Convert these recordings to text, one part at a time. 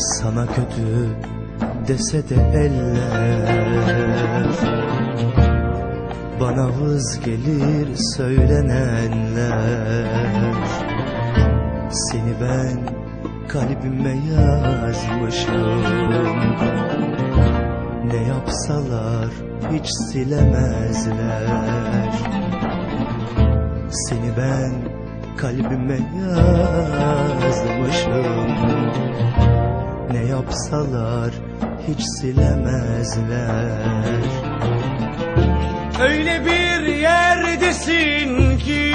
Sana kötü dese de eller. Bana vız gelir söylenenler. Seni ben kalbime yazmışım. Ne yapsalar hiç silemezler. Seni ben kalbime yazmışım yapsalar hiç silemezler. Öyle bir yerdesin ki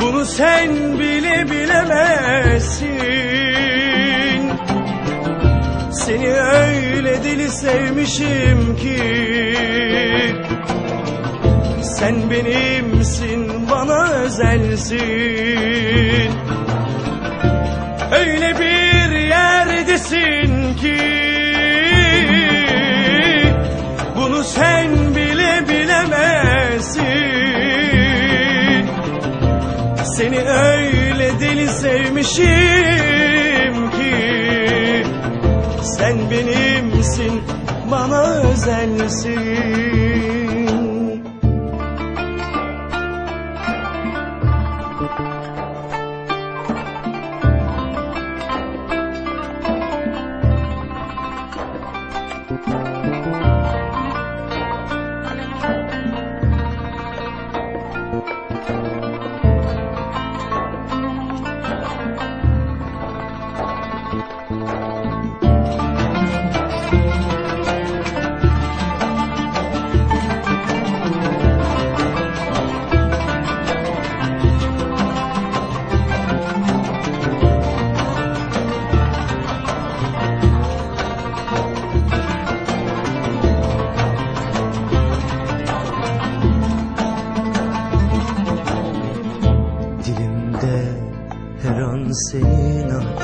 Bunu sen bile bilemezsin. Seni öyle deli sevmişim ki Sen benimsin bana özelsin deli sevmişim ki Sen benimsin bana özelsin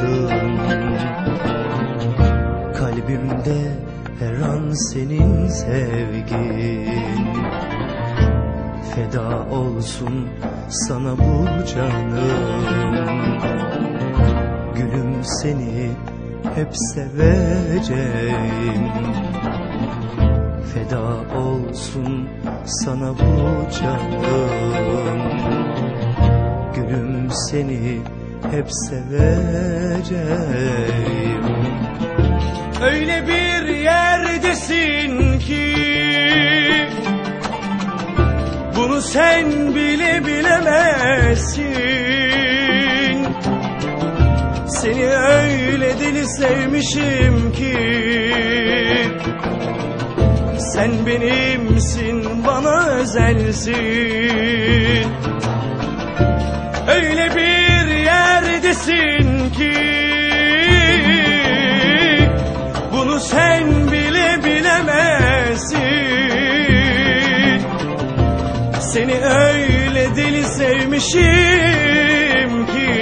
adın Kalbimde her an senin sevgin. Feda olsun sana bu canım. Gülüm seni hep seveceğim. Feda olsun sana bu canım. Gülüm seni hep seveceğim. Öyle bir yerdesin ki Bunu sen bile bilemezsin. Seni öyle deli sevmişim ki Sen benimsin bana özelsin. Öyle bir yerdesin ki Bunu sen bile bilemezsin. Seni öyle deli sevmişim ki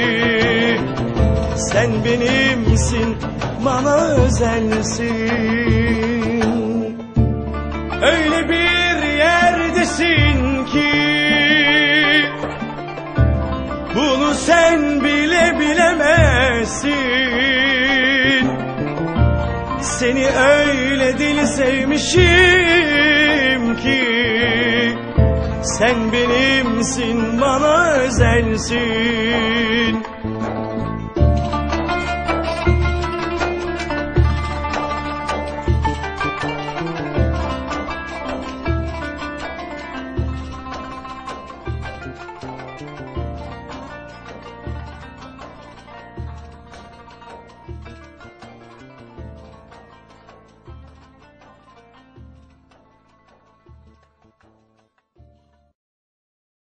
Sen benimsin bana özelsin. Öyle bir bilemezsin Seni öyle deli sevmişim ki Sen benimsin bana özelsin